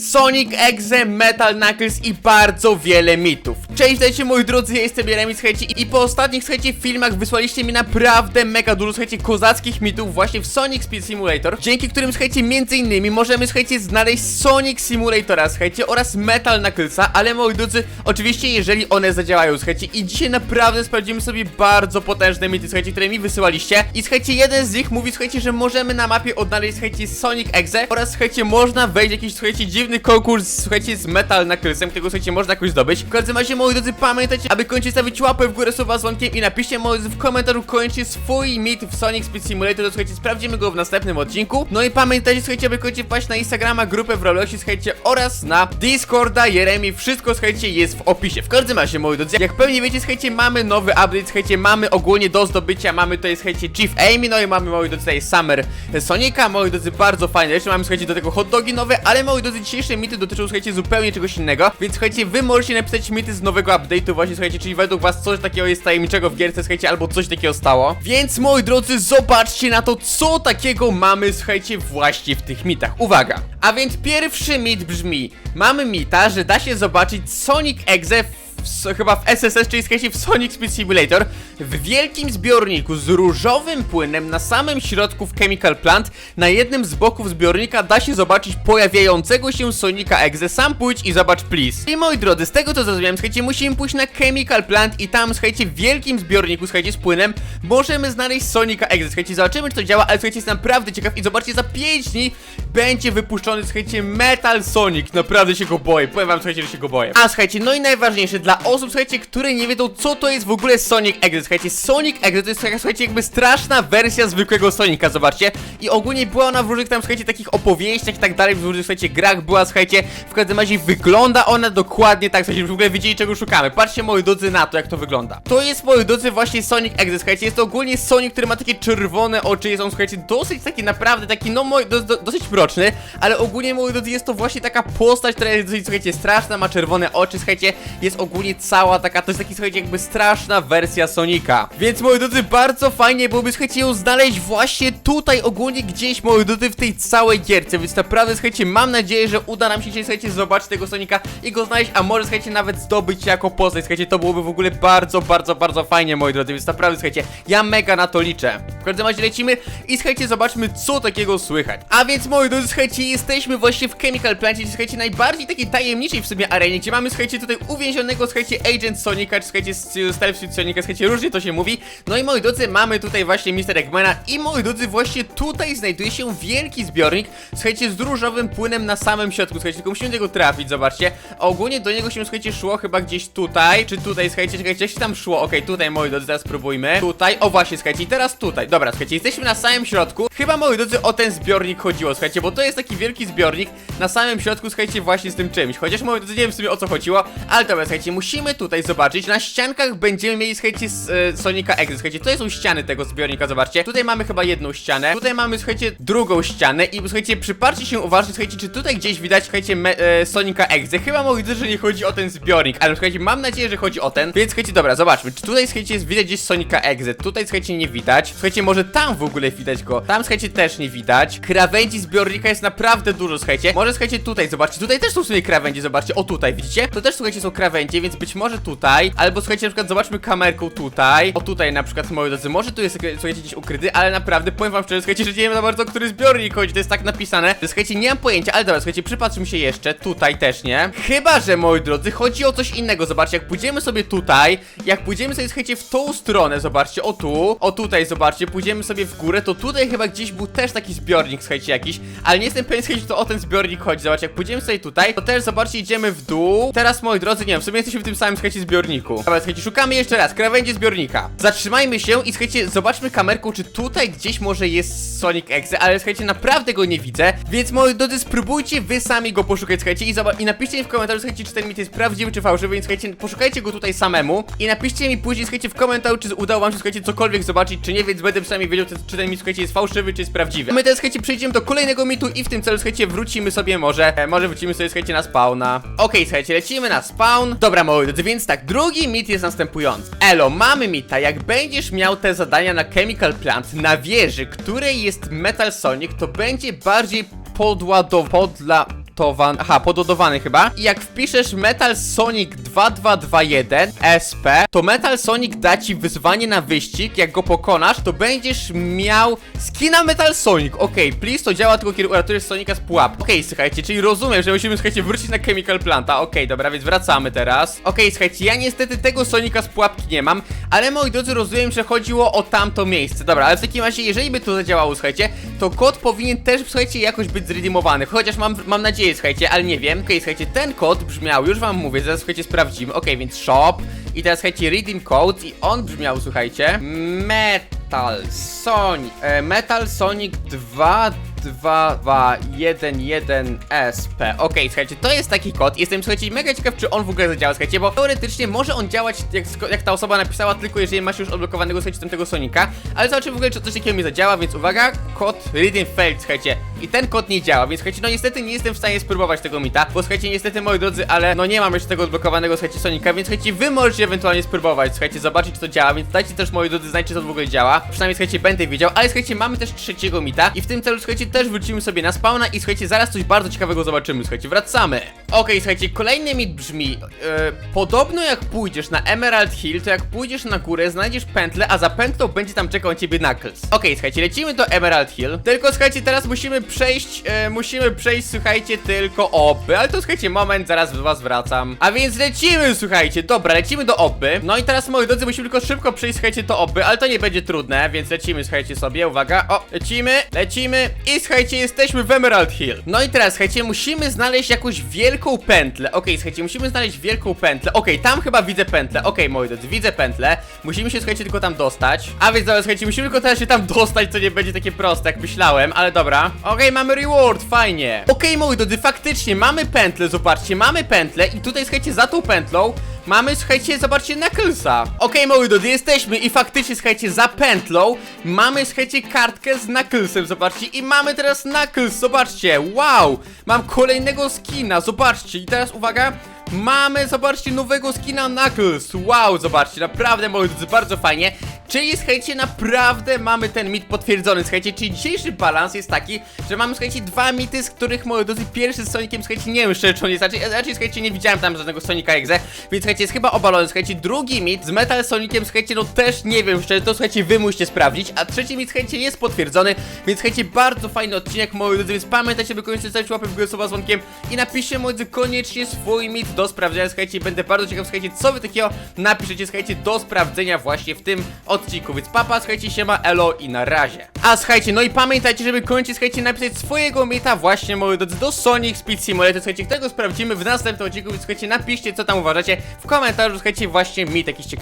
Sonic Exe, Metal Knuckles i bardzo wiele mitów. Cześć, dajcie moi drodzy, ja jestem Jeremy, słuchajcie, i po ostatnich, słuchajcie, filmach wysłaliście mi naprawdę mega dużo, słuchajcie, kozackich mitów właśnie w Sonic Speed Simulator, dzięki którym, słuchajcie, między innymi możemy, słuchajcie, znaleźć Sonic Simulatora, słuchajcie, oraz Metal Knucklesa, ale moi drodzy, oczywiście, jeżeli one zadziałają, słuchajcie, i dzisiaj naprawdę sprawdzimy sobie bardzo potężne mity, słuchajcie, które mi wysyłaliście, i słuchajcie, jeden z nich mówi, słuchajcie, że możemy na mapie odnaleźć, słuchajcie, Sonic Exe, oraz, słuchajcie, można wejść w jakiś, słuchajcie, dziwny konkurs, słuchajcie, z Metal Knucklesem, którego, słuchajcie, można jakoś zdobyć. W każdym razie, moi drodzy, pamiętajcie, aby koniecznie stawić łapę w górę słowa dzwonkiem i napiszcie, moi drodzy, w komentarzu koniecznie swój mit w Sonic Speed Simulator, to, słuchajcie, sprawdzimy go w następnym odcinku. No i pamiętajcie, słuchajcie, aby koniecznie wpaść na Instagrama, grupę w Robloxie, słuchajcie, oraz na Discorda, Jeremi, wszystko, słuchajcie, jest w opisie. W każdym razie, moi drodzy, jak pewnie wiecie, słuchajcie, mamy nowy update, słuchajcie, mamy ogólnie do zdobycia, mamy tutaj, słuchajcie, Chief Amy, no i mamy, moi drodzy, tutaj Summer Sonika, moi drodzy, bardzo fajne rzeczy, mamy, słuchajcie, do tego hot dogi nowe, ale, moi drodzy, dzisiejsze mity dotyczą, słuchajcie, zupełnie czegoś innego, więc, słuchajcie, wy możecie napisać mity z nowego update'u właśnie, słuchajcie, czyli według was coś takiego jest tajemniczego w gierce, słuchajcie, albo coś takiego stało. Więc, moi drodzy, zobaczcie na to, co takiego mamy, słuchajcie, właśnie w tych mitach. Uwaga! A więc pierwszy mit brzmi, mamy mita, że da się zobaczyć Sonic Exe w chyba w SSS, czyli słuchajcie, w Sonic Speed Simulator, w wielkim zbiorniku z różowym płynem na samym środku w Chemical Plant, na jednym z boków zbiornika da się zobaczyć pojawiającego się Sonika Exe. Sam pójdź i zobacz, please. I moi drodzy, z tego co zrozumiałem, słuchajcie, musimy pójść na Chemical Plant i tam, słuchajcie, w wielkim zbiorniku, słuchajcie, z płynem, możemy znaleźć Sonika Exe. Słuchajcie, zobaczymy, czy to działa, ale słuchajcie, jestem naprawdę ciekaw i zobaczcie, za 5 dni będzie wypuszczony, słuchajcie, Metal Sonic. Naprawdę się go boję, powiem wam, słuchajcie, że się go boję. A słuchajcie, no i najważniejsze, dla osób, słuchajcie, które nie wiedzą, co to jest w ogóle Sonic Exe. Słuchajcie, Sonic Exe to jest taka, słuchajcie, jakby straszna wersja zwykłego Sonika, zobaczcie. I ogólnie była ona w różnych tam, słuchajcie, takich opowieściach i tak dalej, w różnych, słuchajcie, grach była, słuchajcie, w każdym razie wygląda ona dokładnie tak, słuchajcie, w ogóle wiedzieli, czego szukamy. Patrzcie, moi drodzy, na to, jak to wygląda. To jest, moi drodzy, właśnie Sonic Exe, słuchajcie, jest to ogólnie Sonic, który ma takie czerwone oczy, jest on, słuchajcie, dosyć taki naprawdę, taki, no, moi, do, do, dosyć mroczny, ale ogólnie, moi drodzy, jest to właśnie taka postać, która jest dosyć, słuchajcie, straszna, ma czerwone oczy, słuchajcie, jest ogólnie cała taka, to jest taki, słuchajcie, jakby straszna wersja Sonika. Więc, moi drodzy, bardzo fajnie byłoby, słuchajcie, ją znaleźć właśnie tutaj, ogólnie gdzieś, moi drodzy, w tej całej gierce, więc naprawdę, słuchajcie, mam nadzieję, że uda nam się dzisiaj, słuchajcie, zobaczyć tego Sonika i go znaleźć, a może, słuchajcie, nawet zdobyć jako postać, słuchajcie, to byłoby w ogóle bardzo, bardzo, bardzo fajnie, moi drodzy, więc naprawdę, słuchajcie, ja mega na to liczę. W każdym razie lecimy i, słuchajcie, zobaczmy, co takiego słychać. A więc, moi drodzy, słuchajcie, jesteśmy właśnie w Chemical Plancie, słuchajcie, najbardziej takiej tajemniczej w sobie arenie, gdzie mamy, słuchajcie, tutaj uwięzionego, słuchajcie, Agent Sonika, czy słuchajcie, Stealth Sonika, słuchajcie, różnie to się mówi. No i moi drodzy, mamy tutaj właśnie Mr. Eggmana i moi drodzy, właśnie tutaj znajduje się wielki zbiornik, słuchajcie, z różowym płynem na samym środku, słuchajcie, tylko musimy do niego trafić, zobaczcie. Ogólnie do niego się, słuchajcie, szło chyba gdzieś tutaj, czy tutaj, słuchajcie, czekajcie, jak się tam szło, okej, tutaj, moi drodzy, teraz spróbujmy. Tutaj, o właśnie, słuchajcie, i teraz tutaj, dobra, słuchajcie, jesteśmy na samym środku. Chyba, moi drodzy, o ten zbiornik chodziło, słuchajcie, bo to jest taki wielki zbiornik na samym środku, słuchajcie, właśnie z tym czymś. Chociaż, moi drodzy, nie wiem w sumie o co chodziło, ale dobra, słuchajcie, musimy tutaj zobaczyć, na ściankach będziemy mieli, słuchajcie, z, e, Sonika Exe, słuchajcie, to są ściany tego zbiornika, zobaczcie. Tutaj mamy chyba jedną ścianę, tutaj mamy, słuchajcie, drugą ścianę i, słuchajcie, przypatrzcie się uważnie, słuchajcie, czy tutaj gdzieś widać, słuchajcie, me, e, Sonika Exe. Chyba drodzy, że nie chodzi o ten zbiornik, ale, słuchajcie, mam nadzieję, że chodzi o ten, więc, słuchajcie, dobra, zobaczmy, czy tutaj, słuchajcie, jest widać gdzieś Sonika Exe, tutaj, słuchajcie, nie widać, słuchajcie, może tam w ogóle widać go, tam, słuchajcie, też nie widać, krawędzi zbiornika jest naprawdę dużo, słuchajcie, może, słuchajcie, tutaj, zobaczcie, tutaj też są w krawędzie, zobaczcie, o tutaj, widzicie? To też, słuchajcie, są krawędzie, więc być może tutaj, albo, słuchajcie, na przykład, zobaczmy kamerką tutaj, o tutaj, na przykład, moi drodzy, może tu jest, słuchajcie, gdzieś ukryty, ale naprawdę, powiem wam szczerze, słuchajcie, że nie wiem za bardzo, który zbiornik chodzi, to jest tak napisane, że, słuchajcie, nie mam pojęcia, ale dobra, słuchajcie, przypatrzmy się jeszcze, tutaj też nie, chyba, że, moi drodzy, chodzi o coś innego, zobaczcie, jak pójdziemy sobie tutaj, jak pójdziemy sobie, słuchajcie, w tą stronę, zobaczcie, o tu, o tutaj, zobaczcie, pójdziemy sobie w górę, to tutaj chyba gdzieś był też taki zbiornik, słuchajcie, jakiś, ale nie jestem pewien, słuchajcie, to o ten zbiornik chodzi, zobaczcie, jak pójdziemy sobie tutaj, to też, zobaczcie, idziemy w dół, teraz, moi drodzy, nie wiem, w sumie jesteśmy w tym samym, słuchajcie, zbiorniku, dobra, słuchajcie, szukamy jeszcze raz, zbiornika, zatrzymajmy się i, słuchajcie, zobaczmy kamerką, czy tutaj gdzieś może jest Sonic Exe, ale, słuchajcie, naprawdę go nie widzę, więc, moi drodzy, spróbujcie wy sami go poszukać, słuchajcie, i, i napiszcie mi w komentarzu, słuchajcie, czy ten mit jest prawdziwy, czy fałszywy, więc, słuchajcie, poszukajcie go tutaj samemu i napiszcie mi później, słuchajcie, w komentarzu, czy udało wam się, słuchajcie, cokolwiek zobaczyć, czy nie, więc będę przynajmniej wiedział, czy- ten mit, słuchajcie, jest fałszywy, czy jest prawdziwy. My teraz, słuchajcie, przejdziemy do kolejnego mitu i w tym celu, słuchajcie, wrócimy sobie może, e, może wrócimy sobie, słuchajcie, na spawna. Okej, słuchajcie, lecimy na spawn. Dobra, moi drodzy, więc tak, drugi mit jest następujący. Elo, mamy mita, jak będziesz miał te zadania na Chemical Plant na wieży, której jest Metal Sonic, to będzie bardziej podładow... podla... pododowany, aha, pododowany chyba. I jak wpiszesz Metal Sonic 2221 SP, to Metal Sonic da ci wyzwanie na wyścig. Jak go pokonasz, to będziesz miał skina Metal Sonic. Okej, please, to działa tylko kiedy uratujesz Sonika z pułap. Okej, słuchajcie, czyli rozumiem, że musimy, słuchajcie, wrócić na Chemical Planta. Okej, dobra, więc wracamy teraz. Okej, słuchajcie, ja niestety tego Sonika z pułapki nie mam, ale moi drodzy, rozumiem, że chodziło o tamto miejsce. Dobra, ale w takim razie, jeżeli by to zadziałało, słuchajcie, to kod powinien też, słuchajcie, jakoś być zredeemowany. Chociaż mam, mam nadzieję, słuchajcie, ale nie wiem. Okej, słuchajcie, ten kod brzmiał, już wam mówię, zaraz, słuchajcie, sprawdzimy. Okej, więc shop i teraz, słuchajcie, redeem code i on brzmiał, słuchajcie, Metal Sonic, e, Metal Sonic 2 2, 2, 1, 1, SP. Okej, słuchajcie, to jest taki kod. Jestem, słuchajcie, mega ciekaw, czy on w ogóle zadziała, słuchajcie, bo teoretycznie może on działać, jak, jak ta osoba napisała, tylko jeżeli masz już odblokowanego, słuchajcie, tamtego Sonika. Ale zobaczymy w ogóle, czy coś takiego mi zadziała, więc uwaga, kod Reading Failed, słuchajcie. I ten kod nie działa, więc słuchajcie, no niestety nie jestem w stanie spróbować tego mita, bo słuchajcie, niestety, moi drodzy, ale no nie mam jeszcze tego odblokowanego, słuchajcie, Sonika, więc słuchajcie, wy możecie ewentualnie spróbować, słuchajcie, zobaczyć, czy to działa, więc dajcie też, moi drodzy, znajcie, to w ogóle działa. Przynajmniej, słuchajcie, będę wiedział, ale słuchajcie, mamy też trzeciego mita i w tym celu, słuchajcie, też wrócimy sobie na spawna i słuchajcie, zaraz coś bardzo ciekawego zobaczymy, słuchajcie, wracamy. Okej, słuchajcie, kolejny mit brzmi, e, podobno jak pójdziesz na Emerald Hill, to jak pójdziesz na górę, znajdziesz pętlę, a za pętlą będzie tam czekał ciebie Knuckles. Okej, słuchajcie, lecimy do Emerald Hill, tylko słuchajcie, teraz musimy przejść, e, musimy przejść, słuchajcie, tylko oby, ale to słuchajcie, moment, zaraz do was wracam. A więc lecimy, słuchajcie, dobra, lecimy do oby, no i teraz, moi drodzy, musimy tylko szybko przejść, słuchajcie, to oby, ale to nie będzie trudne, więc lecimy, słuchajcie sobie, uwaga, o, lecimy, lecimy i słuchajcie, jesteśmy w Emerald Hill. No i teraz, słuchajcie, musimy znaleźć jakąś wielką pętlę, okej, słuchajcie, musimy znaleźć wielką pętlę, okej, tam chyba widzę pętlę, okej, moi drodzy, widzę pętlę, musimy się, słuchajcie, tylko tam dostać, a więc, dobra, słuchajcie, musimy tylko teraz się tam dostać, co nie będzie takie proste, jak myślałem, ale dobra, okej, mamy reward, fajnie, okej, moi drodzy, faktycznie, mamy pętlę, zobaczcie, mamy pętlę i tutaj, słuchajcie, za tą pętlą Mamy, słuchajcie, zobaczcie, Knucklesa Okej, moi drodzy, jesteśmy i faktycznie, słuchajcie, za pętlą Mamy, słuchajcie, kartkę z Knucklesem, zobaczcie I mamy teraz Knuckles, zobaczcie, wow! Mam kolejnego skina, zobaczcie I teraz, uwaga Mamy, zobaczcie, nowego skina Knuckles. Wow, zobaczcie, naprawdę, moi drodzy, bardzo fajnie. Czyli, słuchajcie, naprawdę mamy ten mit potwierdzony, słuchajcie, czyli dzisiejszy balans jest taki, że mamy, słuchajcie, dwa mity, z których, moi drodzy, pierwszy z Soniciem, słuchajcie, nie wiem szczerze, czy on jest, raczej, raczej, słuchajcie, nie widziałem tam żadnego Sonika Exe, więc, słuchajcie, jest chyba obalony, słuchajcie, drugi mit z Metal Soniciem, słuchajcie, no też nie wiem szczerze, to, słuchajcie, wy musicie sprawdzić, a trzeci mit, słuchajcie, jest potwierdzony, więc, słuchajcie, bardzo fajny odcinek, moi drodzy, więc pamiętajcie, by koniecznie zostawić łapę w górę z dzwonkiem i napiszcie, moi drodzy, koniecznie swój mit do sprawdzenia, słuchajcie, będę bardzo ciekaw, słuchajcie, co wy takiego napiszecie, słuchajcie, do sprawdzenia właśnie w tym odcinku, więc papa, słuchajcie, siema, elo i na razie. A słuchajcie, no i pamiętajcie, żeby koniecznie, słuchajcie, napisać swojego mita właśnie, moi drodzy, do Sonic Speed Simulator, słuchajcie, tego sprawdzimy w następnym odcinku, więc słuchajcie, napiszcie, co tam uważacie w komentarzu, słuchajcie, właśnie mit jakiś ciekawy.